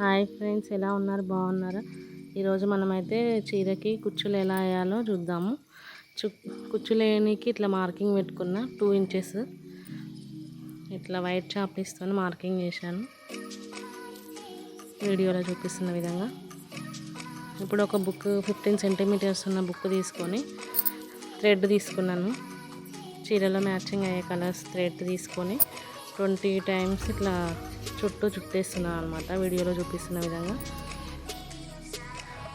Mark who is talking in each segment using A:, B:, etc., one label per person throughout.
A: Hi friends ఎలా ఉన్నారు? బాగున్నారా? ఈరోజు మనమైతే చీరకి కుచ్చులు ఎలా వేయాలో చూద్దాము. చు కుచ్చులు వేయడానికి ఇట్లా మార్కింగ్ పెట్టుకున్న టూ ఇంచెస్. ఇట్లా వైట్ చాప్ తీసుకొని మార్కింగ్ చేశాను. వీడియోలో చూపిస్తున్న విధంగా. ఇప్పుడు ఒక బుక్ ఫిఫ్టీన్ సెంటీమీటర్స్ ఉన్న బుక్ తీసుకొని థ్రెడ్ తీసుకున్నాను. చీరలో మ్యాచింగ్ అయ్యే కలర్స్ థ్రెడ్ తీసుకొని ట్వంటీ టైమ్స్ ఇట్లా చుట్టూ చుట్టేస్తున్నాను అనమాట వీడియోలో చూపిస్తున్న విధంగా.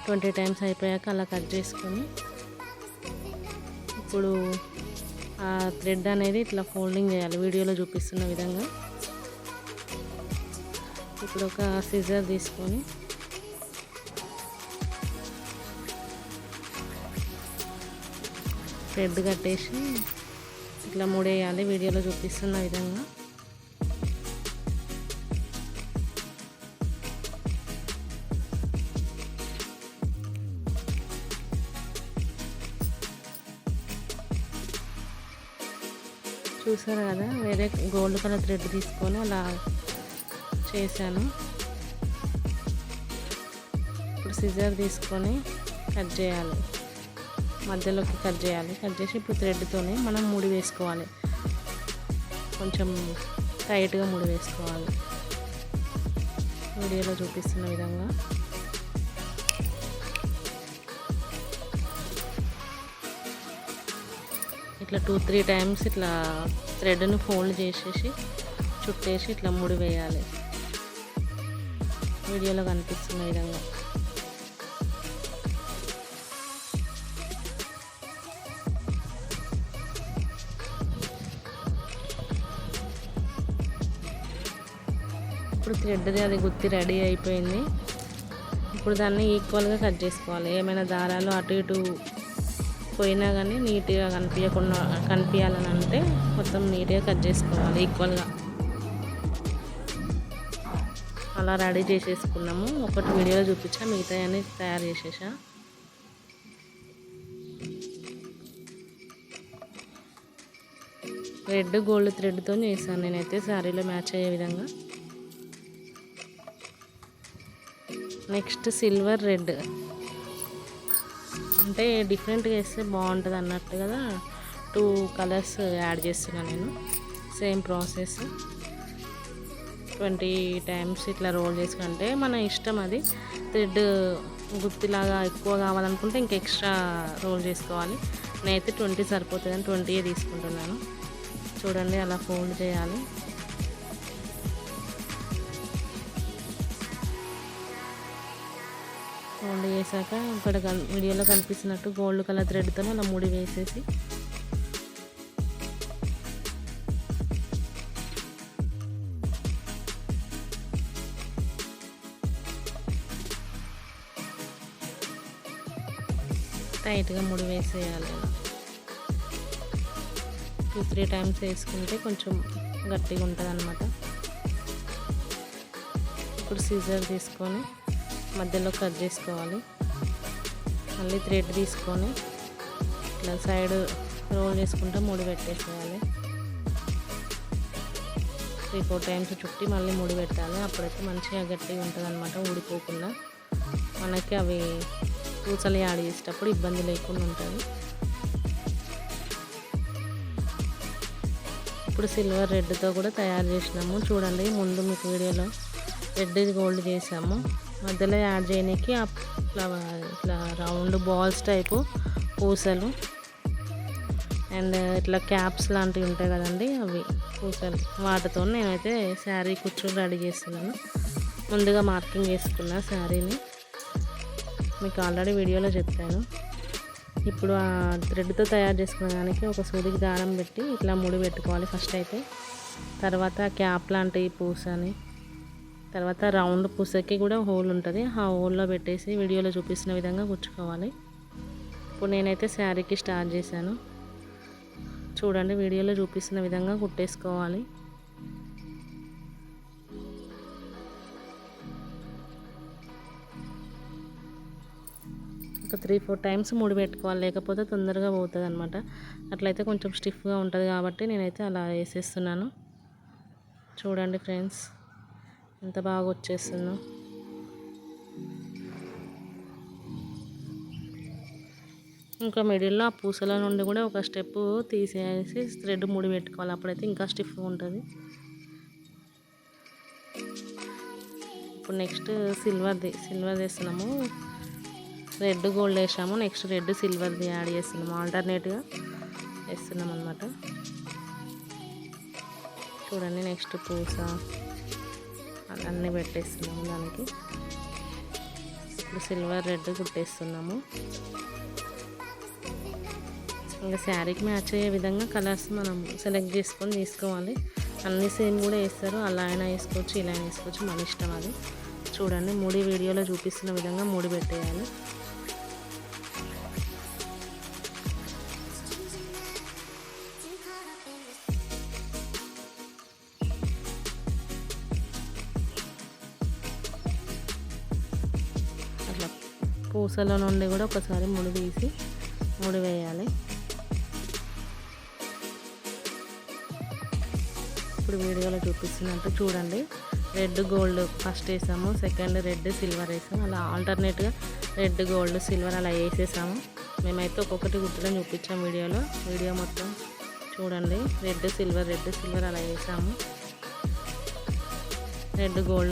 A: ట్వంటీ టైమ్స్ అయిపోయాక అలా కట్ చేసుకొని ఇప్పుడు ఆ థ్రెడ్ అనేది ఇట్లా ఫోల్డింగ్ చేయాలి. వీడియోలో చూపిస్తున్న విధంగా. ఇప్పుడు ఒక సిజర్ తీసుకొని థ్రెడ్ కట్టేసి ఇట్లా మూడేయాలి. వీడియోలో చూపిస్తున్న విధంగా. చూసారు కదా వేరే గోల్డ్ కలర్ థ్రెడ్ తీసుకొని అలా చేశాను. ఇప్పుడు సిజర్ తీసుకొని కట్ చేయాలి. మధ్యలోకి కట్ చేయాలి. కట్ చేసి ఇప్పుడు థ్రెడ్తోనే మనం ముడి వేసుకోవాలి. కొంచెం టైట్గా ముడి వేసుకోవాలి. వీడియోలో చూపిస్తున్న విధంగా. ఇట్లా టూ త్రీ టైమ్స్ ఇట్లా థ్రెడ్ను ఫోల్డ్ చేసేసి చుట్టేసి ఇట్లా ముడి వేయాలి. వీడియోలో కనిపిస్తున్న విధంగా. ఇప్పుడు థ్రెడ్ది అది గుత్తి రెడీ అయిపోయింది. ఇప్పుడు దాన్ని ఈక్వల్గా కట్ చేసుకోవాలి. ఏమైనా దారాలు అటు ఇటు పోయినా కానీ నీట్గా కనిపించకుండా కనిపించాలని అంటే మొత్తం నీట్గా కట్ చేసుకోవాలి ఈక్వల్గా అలా రెడీ చేసేసుకున్నాము. ఒకటి వీడియోలో చూపించా మిగతా అన్ని తయారు చేసేసా. రెడ్ గోల్డ్ థ్రెడ్తో చేశాను. నేనైతే శారీలో మ్యాచ్ అయ్యే విధంగా. Next silver red. అంటే డిఫరెంట్గా వేస్తే బాగుంటుంది అన్నట్టు కదా. టూ కలర్స్ యాడ్ చేస్తున్నాను నేను. Same process. ట్వంటీ టైమ్స్ ఇట్లా రోల్ చేసుకుంటే మన ఇష్టం అది. థ్రెడ్ గుత్తిలాగా ఎక్కువ కావాలనుకుంటే ఇంక ఎక్స్ట్రా రోల్ చేసుకోవాలి. నేనైతే ట్వంటీ సరిపోతుంది అని ట్వంటీయే తీసుకుంటున్నాను. చూడండి అలా ఫోల్డ్ చేయాలి. గోల్డ్ వేసాక ఇక్కడ వీడియోలో కనిపిస్తున్నట్టు గోల్డ్ కలర్ థ్రెడ్తో అలా ముడి వేసేసి. టైట్గా ముడి వేసేయాలి. టూ త్రీ టైమ్స్ వేసుకుంటే కొంచెం గట్టిగా ఉంటుంది అనమాట ఇప్పుడు సీజర్ తీసుకొని మధ్యలో కట్ చేసుకోవాలి. మళ్ళీ థ్రెడ్ తీసుకొని ఇట్లా సైడ్ రోల్ చేసుకుంటే ముడి పెట్టేసేయాలి త్రీ ఫోర్ టైమ్స్ చుట్టి మళ్ళీ ముడి పెట్టాలి. అప్పుడైతే మంచిగా గట్టిగా ఉంటుంది అనమాట ఊడిపోకుండా. మనకి అవి పూసలు యాడ్ చేసేటప్పుడు ఇబ్బంది లేకుండా ఉంటుంది. ఇప్పుడు సిల్వర్ రెడ్తో కూడా తయారు చేసినాము. చూడండి ముందు మీకు వీడియోలో రెడ్ గోల్డ్ చేసాము. మధ్యలో యాడ్ చేయడానికి ఇట్లా ఇట్లా రౌండ్ బాల్స్ టైపు పూసలు. అండ్ ఇట్లా క్యాప్స్ లాంటివి ఉంటాయి కదండి అవి పూసలు. వాటితో నేనైతే శారీ కూర్చొని రెడీ చేస్తున్నాను. ముందుగా మార్కింగ్ చేసుకున్న శారీని మీకు ఆల్రెడీ వీడియోలో చెప్పాను. ఇప్పుడు ఆ థ్రెడ్తో తయారు చేసుకున్న దానికి ఒక సూదికి దారం పెట్టి ఇట్లా ముడి పెట్టుకోవాలి ఫస్ట్ అయితే. తర్వాత క్యాప్ లాంటి పూసని తర్వాత రౌండ్ పూసకి కూడా హోల్ ఉంటుంది. ఆ హోల్లో పెట్టేసి వీడియోలో చూపిస్తున్న విధంగా కుచ్చుకోవాలి ఇప్పుడు నేనైతే శారీకి స్టార్ట్ చేశాను. చూడండి వీడియోలో చూపిస్తున్న విధంగా కుట్టేసుకోవాలి. ఒక త్రీ ఫోర్ టైమ్స్ ముడి పెట్టుకోవాలి. లేకపోతే తొందరగా పోతుంది అనమాట అట్లయితే కొంచెం స్టిఫ్గా ఉంటుంది కాబట్టి నేనైతే అలా వేసేస్తున్నాను. చూడండి ఫ్రెండ్స్. ఎంత బాగా వచ్చేస్తుందో. ఇంకా మిడిల్లో ఆ పూసల నుండి కూడా ఒక స్టెప్ తీసేసి థ్రెడ్ ముడి పెట్టుకోవాలి. అప్పుడైతే ఇంకా స్టిఫ్ ఉంటుంది. ఇప్పుడు నెక్స్ట్ సిల్వర్ది సిల్వర్ వేస్తున్నాము. రెడ్ గోల్డ్ వేసాము. నెక్స్ట్ రెడ్ సిల్వర్ది యాడ్ చేస్తున్నాము. ఆల్టర్నేట్గా వేస్తున్నాం అనమాట చూడండి నెక్స్ట్ పూస. అన్నీ పెట్టేస్తున్నాము దానికి. ఇప్పుడు సిల్వర్ రెడ్ కుట్టేస్తున్నాము. ఇంకా శారీకి మ్యాచ్ అయ్యే విధంగా కలర్స్ మనం సెలెక్ట్ చేసుకొని తీసుకోవాలి. అన్ని సేమ్ కూడా వేస్తారు. అలా అయినా వేసుకోవచ్చు ఇలా అయినా వేసుకోవచ్చు. మన ఇష్టం అది. చూడండి మూడి వీడియోలో చూపిస్తున్న విధంగా మూడి పెట్టేయాలి. పూసలో నుండి కూడా ఒకసారి ముడి తీసి ముడి వేయాలి. ఇప్పుడు వీడియోలో చూపిస్తున్నట్టు చూడండి. రెడ్ గోల్డ్ ఫస్ట్ వేసాము సెకండ్ రెడ్ సిల్వర్ వేసాము. అలా ఆల్టర్నేట్గా రెడ్ గోల్డ్ సిల్వర్ అలా వేసేసాము. మేమైతే ఒక్కొక్కటి గుర్తులను చూపించాం వీడియోలో. వీడియో మొత్తం చూడండి. రెడ్ సిల్వర్ రెడ్ సిల్వర్ అలా వేసాము. Red gold